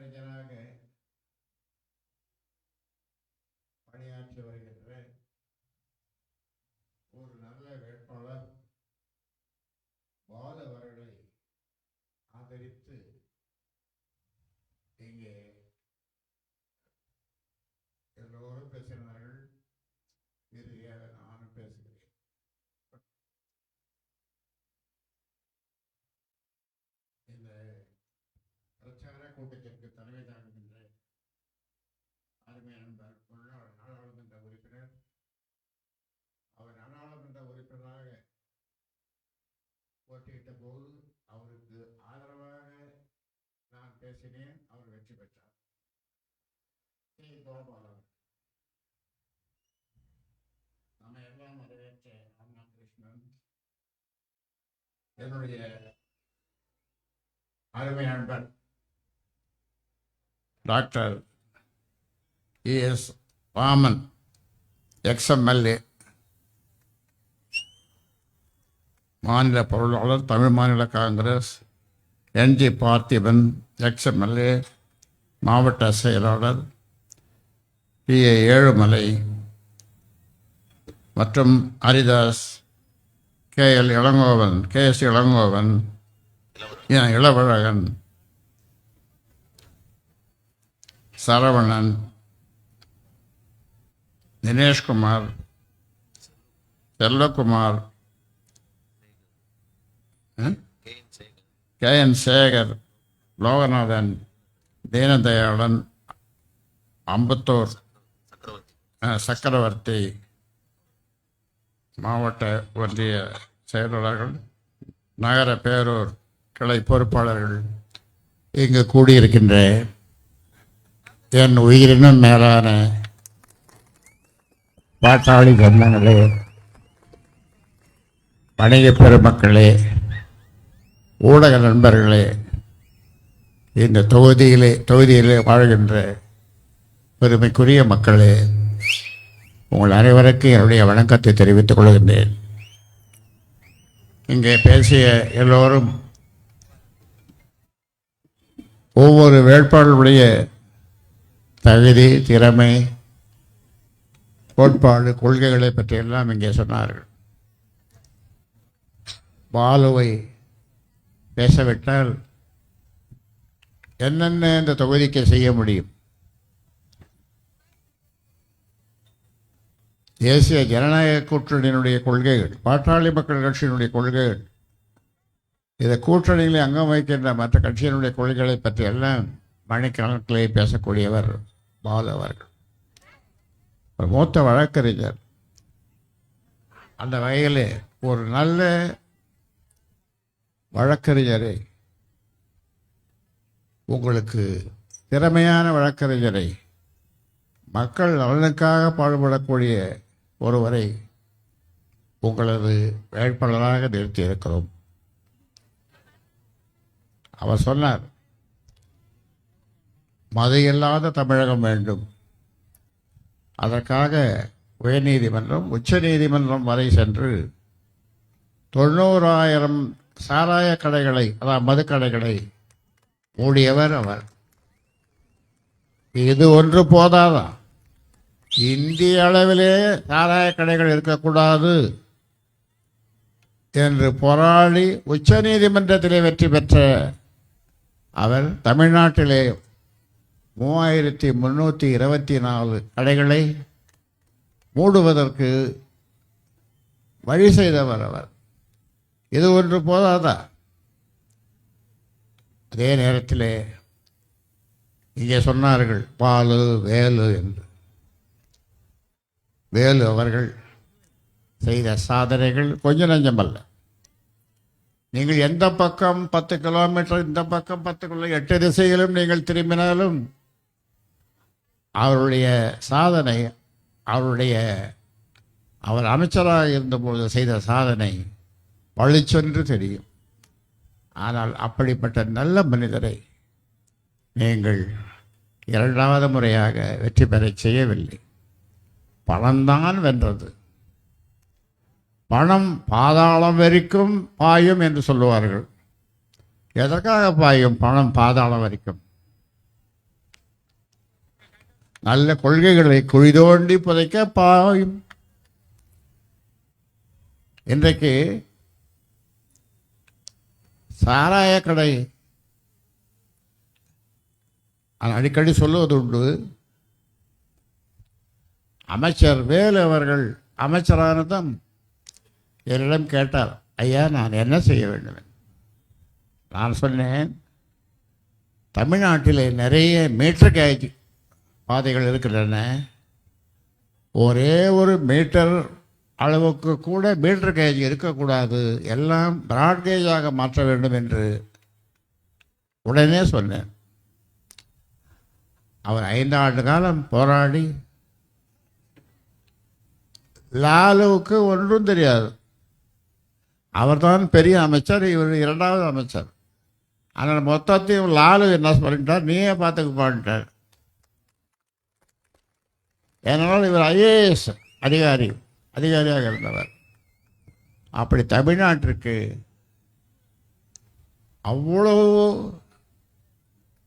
再加点盐。போட்டியிட்ட போது அவருக்கு ஆதரவாக நான் பேசினேன் அவர் வெற்றி பெற்றார். கோபாலன் நம்ம எல்லாம் வரவேற்ற கிருஷ்ணன் என்னுடைய அருமை நண்பர் டாக்டர் இஎஸ் வாமன் எக்ஸ்எம்எல்ஏ மாநில பொருளாளர் தமிழ் மாநில காங்கிரஸ் என்ஜி பார்த்திபன் எக்ஸ்எம்எல்ஏ மாவட்ட செயலாளர் பி ஏ ஏழுமலை மற்றும் Haridas K L Elangovan K S Elangovan N Elavazhagan Saravanan Dineshkumar Selvakumar K N Sekar Loganathan Deenadayalan Ambattur Chakravarthy மாவட்ட ஒன்றிய செயலாளர்கள் நகர பேரூர் கிளை பொறுப்பாளர்கள் இங்கு கூடியிருக்கின்ற என் உயிரினும் மேலான பாட்டாளி சொந்தங்களே வணிக பெருமக்களே ஊடக நண்பர்களே இந்த தொகுதியிலே தொகுதியிலே வாழ்கின்ற பெருமைக்குரிய மக்களே உங்கள் அனைவருக்கும் என்னுடைய வணக்கத்தை தெரிவித்துக் கொள்கின்றேன். இங்கே பேசிய எல்லோரும் ஒவ்வொரு வேட்பாளருடைய தகுதி திறமை கோட்பாடு கொள்கைகளை பற்றியெல்லாம் இங்கே சொன்னார்கள். பாலுவை பேசவிட்டால் என்னென்ன இந்த தொகுதிக்கு செய்ய முடியும்? தேசிய ஜனநாயக கூட்டணியினுடைய கொள்கைகள் பாட்டாளி மக்கள் கட்சியினுடைய கொள்கைகள் இதை கூட்டணியில் அங்கம் வைக்கின்ற மற்ற கட்சியினுடைய கொள்கைகளை பற்றி எல்லாம் மணிக்கணக்கிலே பேசக்கூடியவர் பாலு அவர்கள். ஒரு மூத்த வழக்கறிஞர். அந்த வகையில் ஒரு நல்ல வழக்கறிஞரை உங்களுக்கு திறமையான வழக்கறிஞரை மக்கள் நலனுக்காக பாடுபடக்கூடிய ஒருவரை உங்களது வேட்பாளராக நிறுத்தியிருக்கிறோம் அவர் சொன்னார் மது இல்லாத தமிழகம் வேண்டும். அதற்காக உயர்நீதிமன்றம் உச்ச நீதிமன்றம் வரை சென்று தொண்ணூறாயிரம் சாராய கடைகளை அதாவது மதுக்கடைகளை மூடியவர் அவர். இது ஒன்று போதாதா? இந்திய அளவிலே சாராய கடைகள் இருக்கக்கூடாது என்று போராடி உச்ச நீதிமன்றத்திலே வெற்றி பெற்ற அவர் தமிழ்நாட்டிலே மூவாயிரத்தி முன்னூற்றி இருபத்தி நாலு கடைகளை மூடுவதற்கு வழி செய்தவர் அவர். இது ஒன்று போதாதா? அதே நேரத்தில் இங்கே சொன்னார்கள் பாலு வேலு என்று. வேலு அவர்கள் செய்த சாதனைகள் கொஞ்சம் நஞ்சமல்ல. நீங்கள் எந்த பக்கம் பத்து கிலோமீட்டர் இந்த பக்கம் பத்து கிலோ எட்டு திசையிலும் நீங்கள் திரும்பினாலும் அவருடைய சாதனை அவருடைய அவர் அமைச்சராக இருந்தபோது செய்த சாதனை பழிச்சென்று தெரியும். ஆனால் அப்படிப்பட்ட நல்ல மனிதரை நீங்கள் இரண்டாவது முறையாக வெற்றி பெறச் செய்யவில்லை. பணம்தான் வென்றது. பணம் பாதாளம் வரைக்கும் பாயும் என்று சொல்லுவார்கள். எதற்காக பாயும்? பணம் பாதாளம் வரைக்கும் நல்ல கொள்கைகளை குழி தோண்டி புதைக்க பாயும். இன்றைக்கு சாராய கடை. அடிக்கடி சொல்லுவது உண்டு. அமைச்சர் வேலு அவர்கள் அமைச்சரானதும் என்னிடம் கேட்டார் ஐயா நான் என்ன செய்ய வேண்டும்? நான் சொன்னேன் தமிழ்நாட்டில் நிறைய மீட்டர் கேஜ் பாதைகள் இருக்கின்றன. ஒரே ஒரு மீட்டர் அளவுக்கு கூட மீட்டர் கேஜ் இருக்கக்கூடாது. எல்லாம் பிராட்கேஜாக மாற்ற வேண்டும் என்று உடனே சொன்னேன். அவர் ஐந்தாண்டு காலம் போராடி லாலுவுக்கு ஒன்றும் தெரியாது. அவர்தான் பெரிய அமைச்சர் இவர் இரண்டாவது அமைச்சர். ஆனால் மொத்தத்தையும் லாலு என்ன சொல்லிட்டார்? நீயே பார்த்துக்குப்பான்ட்டார். ஏனால் இவர் ஐஏஎஸ் அதிகாரி. அதிகாரியாக இருந்தவர். அப்படி தமிழ்நாட்டிற்கு அவ்வளவு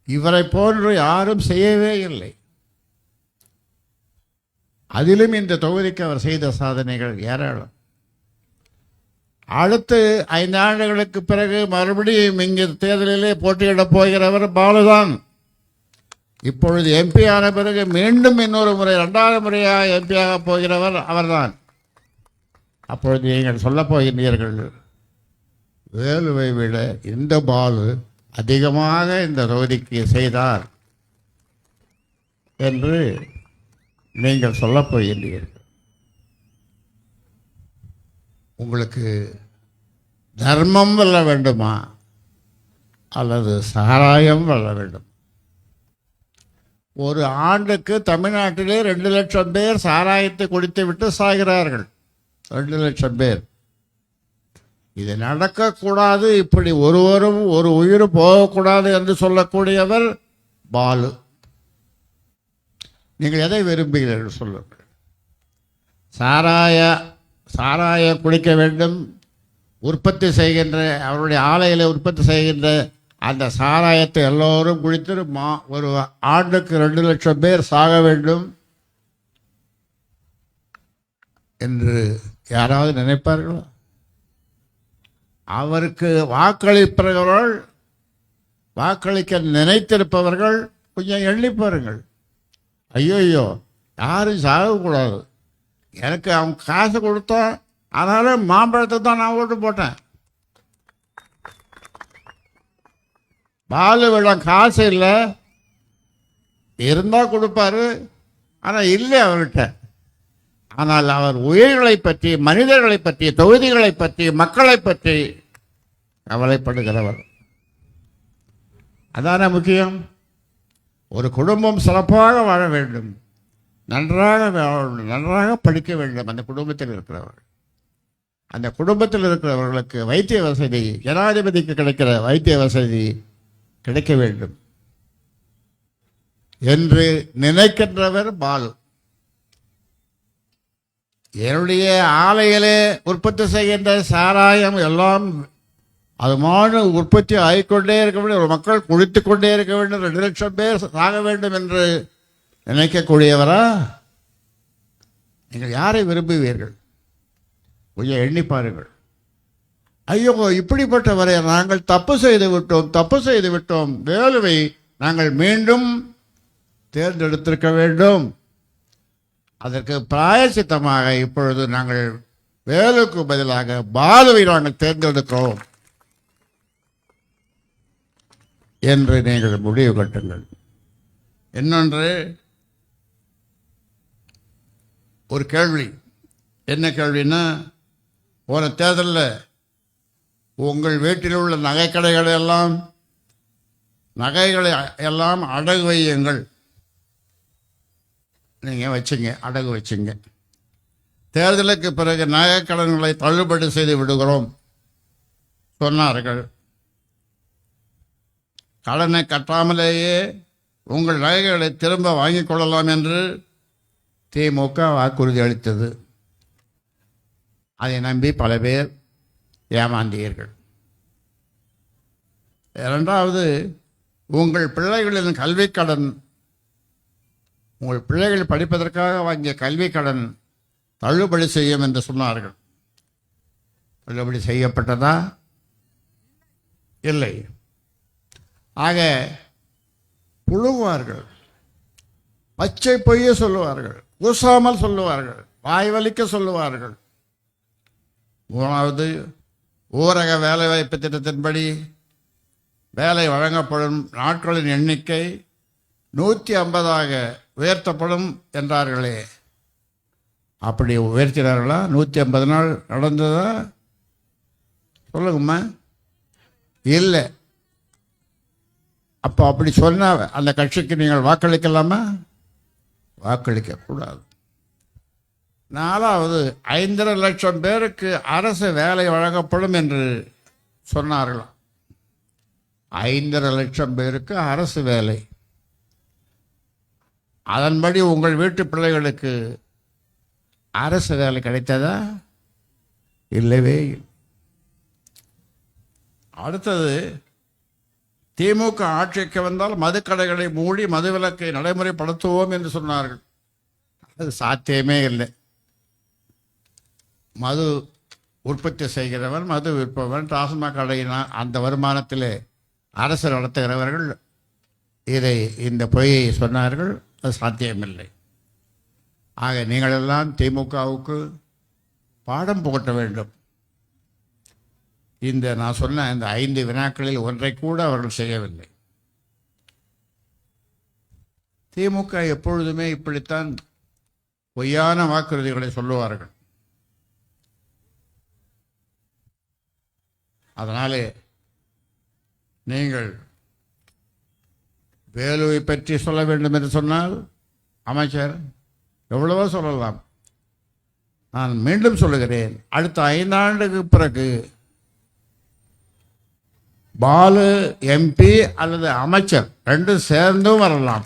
இவரை போன்று யாரும் செய்யவே இல்லை. அதிலும் இந்த தொகுதிக்கு அவர் செய்த சாதனைகள் ஏராளம். அடுத்து ஐந்து ஆண்டுகளுக்கு பிறகு மறுபடியும் இங்கே தேர்தலிலே போட்டியிடப் போகிறவர் பாலுதான். இப்பொழுது எம்பி ஆன பிறகு மீண்டும் இன்னொரு முறை இரண்டாவது முறையாக எம்பியாக போகிறவர் அவர்தான். அப்பொழுது நீங்கள் சொல்ல போகின்றீர்கள் வேலுவை விட இந்த பாலு அதிகமாக இந்த தொகுதிக்கு செய்தார் என்று நீங்கள் சொல்லப் போகின்றீர்கள் உங்களுக்கு தர்மம் வெல்ல வேண்டுமா? அல்லது சாராயம் வெல்ல வேண்டும்? ஒரு ஆண்டுக்கு தமிழ்நாட்டிலே ரெண்டு லட்சம் பேர் சாராயத்தை குடித்து விட்டு சாகிறார்கள். ரெண்டு லட்சம் பேர். இது நடக்கக்கூடாது இப்படி ஒருவரும் ஒரு உயிர் போகக்கூடாது என்று சொல்லக்கூடியவர் பாலு. நீங்கள் எதை விரும்புகிறீர்கள் சொல்லுங்கள். சாராய சாராயம் குடிக்க வேண்டும். உற்பத்தி செய்கின்ற அவருடைய ஆலையில் உற்பத்தி செய்கின்ற அந்த சாராயத்தை எல்லோரும் குடித்து மா ஒரு ஆண்டுக்கு ரெண்டு லட்சம் பேர் சாக வேண்டும். என்று யாராவது நினைப்பார்களா? அவருக்கு வாக்களிப்பவர்கள் வாக்களிக்க நினைத்திருப்பவர்கள் கொஞ்சம் எண்ணி பாருங்கள். ஐயோ யாரும் சாகக்கூடாது. எனக்கு அவன் காசு கொடுத்தான் அதனால் மாம்பழத்தை தான் நான் ஓட்டு போட்டேன். பாலுவிடம் காசு இல்லை. இருந்தால் கொடுப்பாரு ஆனால் இல்லை அவர்கிட்ட. ஆனால் அவர் உயிர்களை பற்றி மனிதர்களை பற்றி தொகுதிகளை பற்றி மக்களை பற்றி கவலைப்படுகிறவர். அதான முக்கியம்? ஒரு குடும்பம் சிறப்பாக வாழ வேண்டும். நன்றாக நன்றாக படிக்க வேண்டும். அந்த குடும்பத்தில் இருக்கிறவர். அந்த குடும்பத்தில் இருக்கிறவர்களுக்கு வைத்திய வசதி ஜனாதிபதிக்கு கிடைக்கிற வைத்திய வசதி கிடைக்க வேண்டும். என்று நினைக்கின்றவர் பாலு. என்னுடைய ஆலையிலே உற்பத்தி செய்கின்ற சாராயம் எல்லாம் அது மாதிரி உற்பத்தி ஆகிக்கொண்டே இருக்க வேண்டும். ஒரு மக்கள் குளித்து கொண்டே இருக்க வேண்டும். ரெண்டு லட்சம் பேர் சாக வேண்டும் என்று நினைக்கக்கூடியவரா? நீங்கள் யாரை விரும்புவீர்கள்? கொஞ்சம் எண்ணி பாருங்கள். ஐயோ இப்படிப்பட்டவரை நாங்கள் தப்பு செய்து விட்டோம் தப்பு செய்து விட்டோம். வேலுவை நாங்கள் மீண்டும் தேர்ந்தெடுத்திருக்க வேண்டும். அதற்கு பிராயசித்தமாக இப்பொழுது நாங்கள் வேலுக்கு பதிலாக பாலுவை நாங்கள் தேர்ந்தெடுக்கிறோம் என்று நீங்கள் முடிவு கட்டுங்கள். இன்னொன்று ஒரு கேள்வி. என்ன கேள்வின்னா போன தேர்தலில் உங்கள் வீட்டில் உள்ள நகைக்கடைகளை எல்லாம் நகைகளை எல்லாம் அடகு வையுங்கள். நீங்கள் வச்சுங்க அடகு வச்சுங்க. தேர்தலுக்கு பிறகு நகைக்கடன்களை தள்ளுபடி செய்து விடுகிறோம் சொன்னார்கள். கடனை கட்டாமலேயே உங்கள் நகைகளை திரும்ப வாங்கிக் கொள்ளலாம் என்று திமுக வாக்குறுதி அளித்தது. அதை நம்பி பல பேர் ஏமாந்தீர்கள். இரண்டாவது உங்கள் பிள்ளைகளின் கல்விக் கடன் உங்கள் பிள்ளைகள் படிப்பதற்காக வாங்கிய கல்வி கடன் தள்ளுபடி செய்யும் என்று சொன்னார்கள். தள்ளுபடி செய்யப்பட்டதா? இல்லை. ஆக புழுவார்கள் பச்சை பொய்ய சொல்லுவார்கள். கூசாமல் சொல்லுவார்கள். வாய்வலிக்க சொல்லுவார்கள். மூணாவது ஊரக வேலைவாய்ப்பு திட்டத்தின்படி வேலை வழங்கப்படும் நாட்களின் எண்ணிக்கை நூற்றி ஐம்பதாக உயர்த்தப்படும் என்றார்களே. அப்படி உயர்த்தினார்களா? நூற்றி ஐம்பது நாள் நடந்ததா? சொல்லுங்கம்மா. இல்லை. அப்போ அப்படி சொன்ன அந்த கட்சிக்கு நீங்கள் வாக்களிக்கலாமா? வாக்களிக்கக்கூடாது. நாலாவது ஐந்தரை லட்சம் பேருக்கு அரசு வேலை வழங்கப்படும் என்று சொன்னார்களாம். ஐந்தரை லட்சம் பேருக்கு அரசு வேலை. அதன்படி உங்கள் வீட்டு பிள்ளைகளுக்கு அரசு வேலை கிடைத்ததா? இல்லவே அடுத்தது திமுக ஆட்சிக்கு வந்தால் மதுக்கடைகளை மூடி மதுவிலக்கை நடைமுறைப்படுத்துவோம் என்று சொன்னார்கள். அது சாத்தியமே இல்லை. மது உற்பத்தி செய்கிறவன் மது விற்பவன் டாஸ்மாக் கடையினால் அந்த வருமானத்திலே அரசு நடத்துகிறவர்கள் இதை இந்த பொய்யை சொன்னார்கள். அது சாத்தியமில்லை. ஆக நீங்களெல்லாம் திமுகவுக்கு பாடம் புகட்ட வேண்டும். இந்த நான் சொன்ன இந்த ஐந்து வினாக்களில் ஒன்றை கூட அவர்கள் செய்யவில்லை. திமுக எப்பொழுதுமே இப்படித்தான் பொய்யான வாக்குறுதிகளை சொல்லுவார்கள். அதனாலே நீங்கள் வேலுவை பற்றி சொல்ல வேண்டும் என்று சொன்னால் அமைச்சர் எவ்வளவோ சொல்லலாம். நான் மீண்டும் சொல்லுகிறேன். அடுத்த ஐந்தாண்டுக்கு பிறகு பாலு எம்பி அல்லது அமைச்சர் ரெண்டும் சேர்ந்தும் வரலாம்.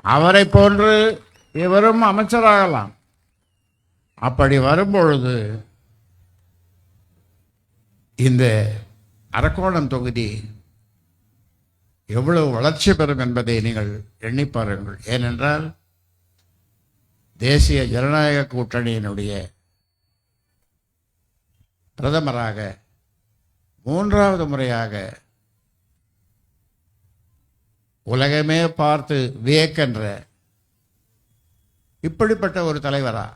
அவரை போன்று இவரும் அமைச்சராகலாம். அப்படி வரும்பொழுது இந்த அரக்கோணம் தொகுதி எவ்வளவு வளர்ச்சி பெறும் என்பதை நீங்கள் எண்ணி பாருங்கள். ஏனென்றால் தேசிய ஜனநாயக கூட்டணியினுடைய பிரதமராக மூன்றாவது முறையாக உலகமே பார்த்து வியக்கின்ற இப்படிப்பட்ட ஒரு தலைவரா?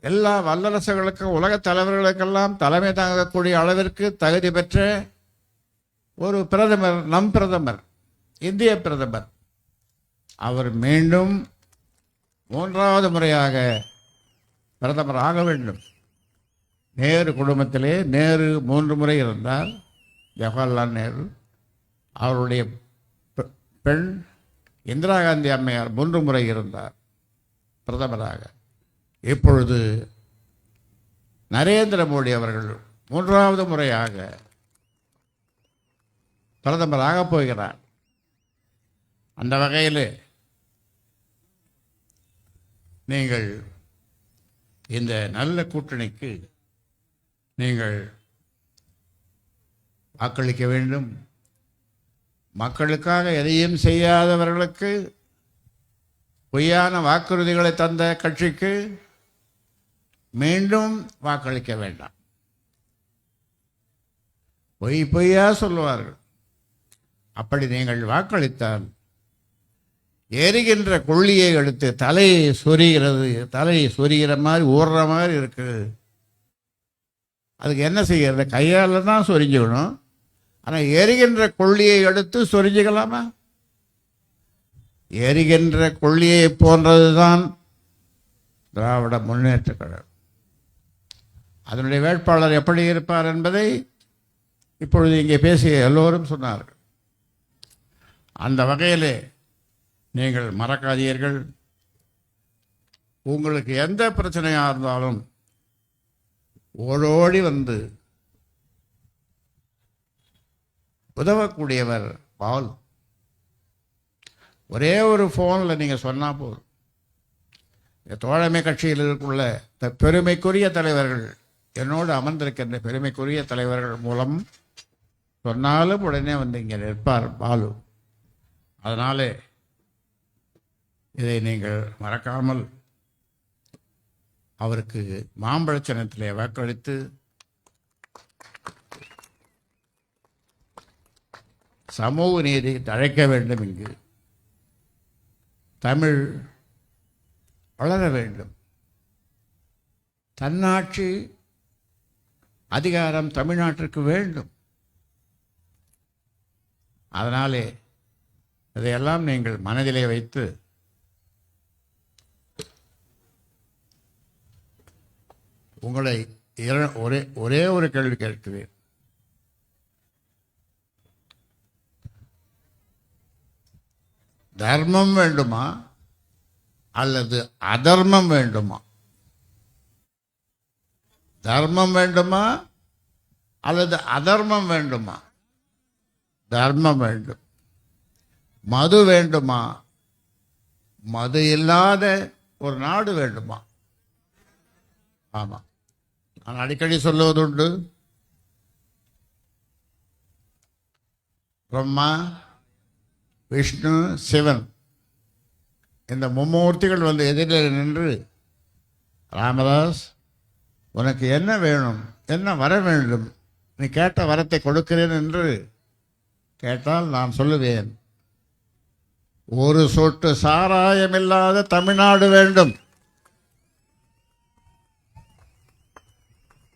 எல்லா வல்லரசுகளுக்கும் உலக தலைவர்களுக்கெல்லாம் தலைமை தாங்கக்கூடிய அளவிற்கு தகுதி பெற்ற ஒரு பிரதமர் நம் பிரதமர் இந்திய பிரதமர் அவர் மீண்டும் மூன்றாவது முறையாக பிரதமர் ஆக வேண்டும். நேரு குடும்பத்திலே நேரு மூன்று முறை இருந்தார். ஜவஹர்லால் நேரு அவருடைய பெ- பெண் இந்திரா காந்தி அம்மையார் மூன்று முறை இருந்தார் பிரதமராக. இப்பொழுது நரேந்திர மோடி அவர்கள் மூன்றாவது முறையாக பிரதமராக போகிறார். அந்த வகையில் நீங்கள் இந்த நல்ல கூட்டணிக்கு நீங்கள் வாக்களிக்க வேண்டும். மக்களுக்காக எதையும் செய்யாதவர்களுக்கு பொய்யான வாக்குறுதிகளை தந்த கட்சிக்கு மீண்டும் வாக்களிக்க வேண்டாம். பொய் பொய்யா சொல்லுவார்கள். அப்படி நீங்கள் வாக்களித்தால் எரிகின்ற கொள்ளியை எடுத்து தலையை சொரிகிறது தலையை சொரிகிற மாதிரி ஊறுற மாதிரி இருக்குது. அதுக்கு என்ன செய்கிறது கையால் தான் சொரிஞ்சுக்கணும். ஆனால் எரிகின்ற கொள்ளியை எடுத்து சொரிஞ்சுக்கலாமா? எரிகின்ற கொள்ளியை போன்றது தான் திராவிட முன்னேற்ற கழகம். அதனுடைய வேட்பாளர் எப்படி இருப்பார் என்பதை இப்பொழுது இங்கே பேசிய எல்லோரும் சொன்னார்கள். அந்த வகையிலே நீங்கள் மறக்காதீர்கள். உங்களுக்கு எந்த பிரச்சனையாக இருந்தாலும் ஓடோடி வந்து உதவக்கூடியவர் பால். ஒரே ஒரு ஃபோனில் நீங்கள் சொன்னால் போதும். தோழமை கட்சியில் இருக்குள்ள இந்த பெருமைக்குரிய தலைவர்கள் என்னோடு அமர்ந்திருக்கின்ற பெருமைக்குரிய தலைவர்கள் மூலம் சொன்னாலும் உடனே வந்து இங்கே நிற்பார் பாலு. அதனாலே இதை நீங்கள் மறக்காமல் அவருக்கு மாம்பழச்சனத்திலே வாக்களித்து சமூக நீதி தழைக்க வேண்டும் இங்கு. தமிழ் வளர வேண்டும். தன்னாட்சி அதிகாரம் தமிழ்நாட்டிற்கு வேண்டும். அதனாலே இதையெல்லாம் நீங்கள் மனதிலே வைத்து உங்களை இர- ஒரே ஒரே ஒரு கேள்வி கேட்கிறேன். தர்மம் வேண்டுமா அல்லது அதர்மம் வேண்டுமா? தர்மம் வேண்டுமா அல்லது அதர்மம் வேண்டுமா? தர்மம் வேண்டும். மது வேண்டுமா? மது இல்லாத ஒரு நாடு வேண்டுமா? ஆமாம் நான் அடிக்கடி சொல்லுவதுண்டு. பிரம்மா விஷ்ணு சிவன் இந்த மும்மூர்த்திகள் வந்து எதிரில் நின்று ராமதாஸ் உனக்கு என்ன வேணும்? என்ன வர வேண்டும்? நீ கேட்ட வரத்தை கொடுக்கிறேன் என்று கேட்டால் நான் சொல்லுவேன். ஒரு சொட்டு சாராயமில்லாத தமிழ்நாடு வேண்டும்.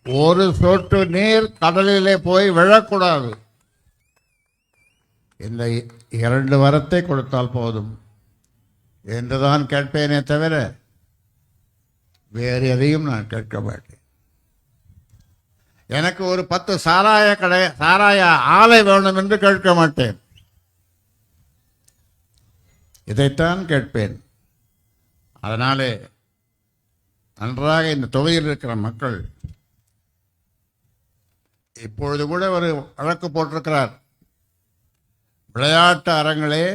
ஒரு சொட்டு நீர் கடலிலே போய் விழக்கூடாது. இந்த இரண்டு வரத்தை கொடுத்தால் போதும். என்றுதான் கேட்பேனே தவிர வேறு எதையும் நான் கேட்க மாட்டேன். எனக்கு ஒரு பத்து சாராய கடை சாராய ஆலை வேணும் என்று கேட்க மாட்டேன். இதைத்தான் கேட்பேன். அதனாலே நன்றாக இந்த தொகையில் இருக்கிற மக்கள் இப்பொழுது கூட ஒரு வழக்கு போட்டிருக்கிறார். விளையாட்டு அரங்களே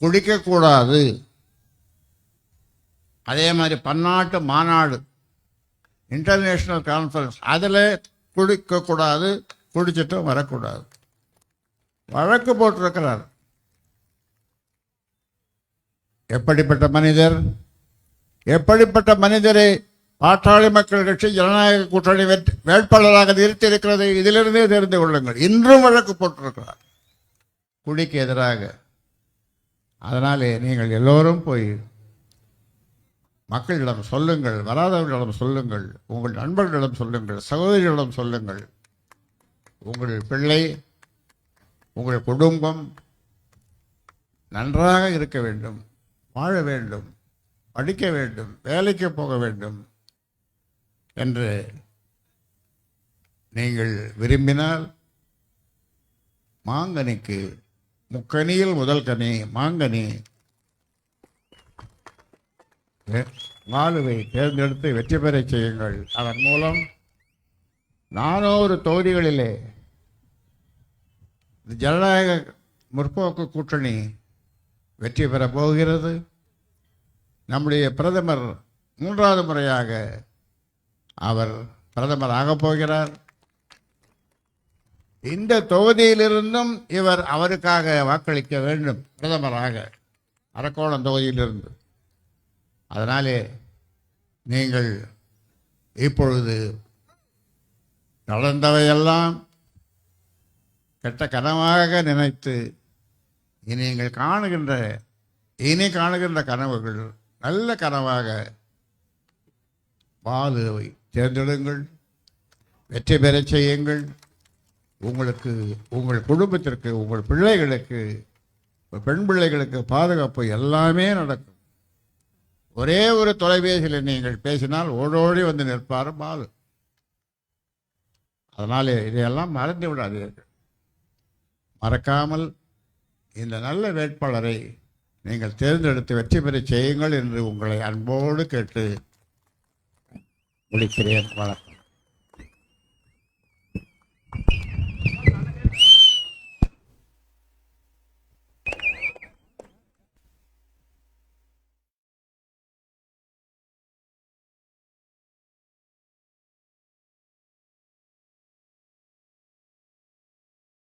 குடிக்கக்கூடாது அதே மாதிரி பன்னாட்டு மாநாடு இன்டர்நேஷ்னல் கான்ஃபரன்ஸ் அதில் குடிக்கக்கூடாது குடிச்சிட்டும் வரக்கூடாது. வழக்கு போட்டிருக்கிறார். எப்படிப்பட்ட மனிதர்? எப்படிப்பட்ட மனிதரை பாட்டாளி மக்கள் கட்சி ஜனநாயக கூட்டணி வெற்றி வேட்பாளராக நிறுத்தி இருக்கிறது இதிலிருந்தே தெரிந்து கொள்ளுங்கள். இன்றும் வழக்கு போட்டிருக்கிறார். குடிக்கு எதிராக. அதனாலே நீங்கள் எல்லோரும் போய் மக்களிடம் சொல்லுங்கள் வராதவர்களிடம் சொல்லுங்கள் உங்கள் நண்பர்களிடம் சொல்லுங்கள் சகோதரிகளிடம் சொல்லுங்கள். உங்கள் பிள்ளை உங்கள் குடும்பம் நன்றாக இருக்க வேண்டும். வாழ வேண்டும் படிக்க வேண்டும் வேலைக்கு போக வேண்டும் என்று நீங்கள் விரும்பினால் மாங்கனிக்கு முக்கனியில் முதல் கனி மாங்கனி. மாலுவை தேர்ந்தெடுத்து வெற்றி பெறச் செய்யுங்கள். அதன் மூலம் நானூறு தொகுதிகளிலே ஜனநாயக முற்போக்கு கூட்டணி வெற்றி பெறப் போகிறது. நம்முடைய பிரதமர் மூன்றாவது முறையாக அவர் பிரதமர் ஆகப் போகிறார். இந்த தொகுதியிலிருந்தும் இவர் அவருக்காக வாக்களிக்க வேண்டும். பிரதமராக அரக்கோணம் தொகுதியிலிருந்து. அதனாலே நீங்கள் இப்பொழுது நடந்தவையெல்லாம் கெட்ட கனவாக நினைத்து இனி நீங்கள் காணுகின்ற இனி காணுகின்ற கனவுகள் நல்ல கனவாக பாலுவை தேர்ந்தெடுங்கள் வெற்றி பெறச் செய்யுங்கள். உங்களுக்கு உங்கள் குடும்பத்திற்கு உங்கள் பிள்ளைகளுக்கு பெண் பிள்ளைகளுக்கு பாதுகாப்பு எல்லாமே நடக்கும். ஒரே ஒரு தொலைபேசியில் நீங்கள் பேசினால் ஓடோடி வந்து நிற்பார் பாலு. அதனால் இதையெல்லாம் மறந்து விடாதீர்கள். மறக்காமல் இந்த நல்ல வேட்பாளரை நீங்கள் தேர்ந்தெடுத்து வெற்றி பெற செய்யுங்கள் என்று உங்களை அன்போடு கேட்டு முடிக்கிறேன் வணக்கம்.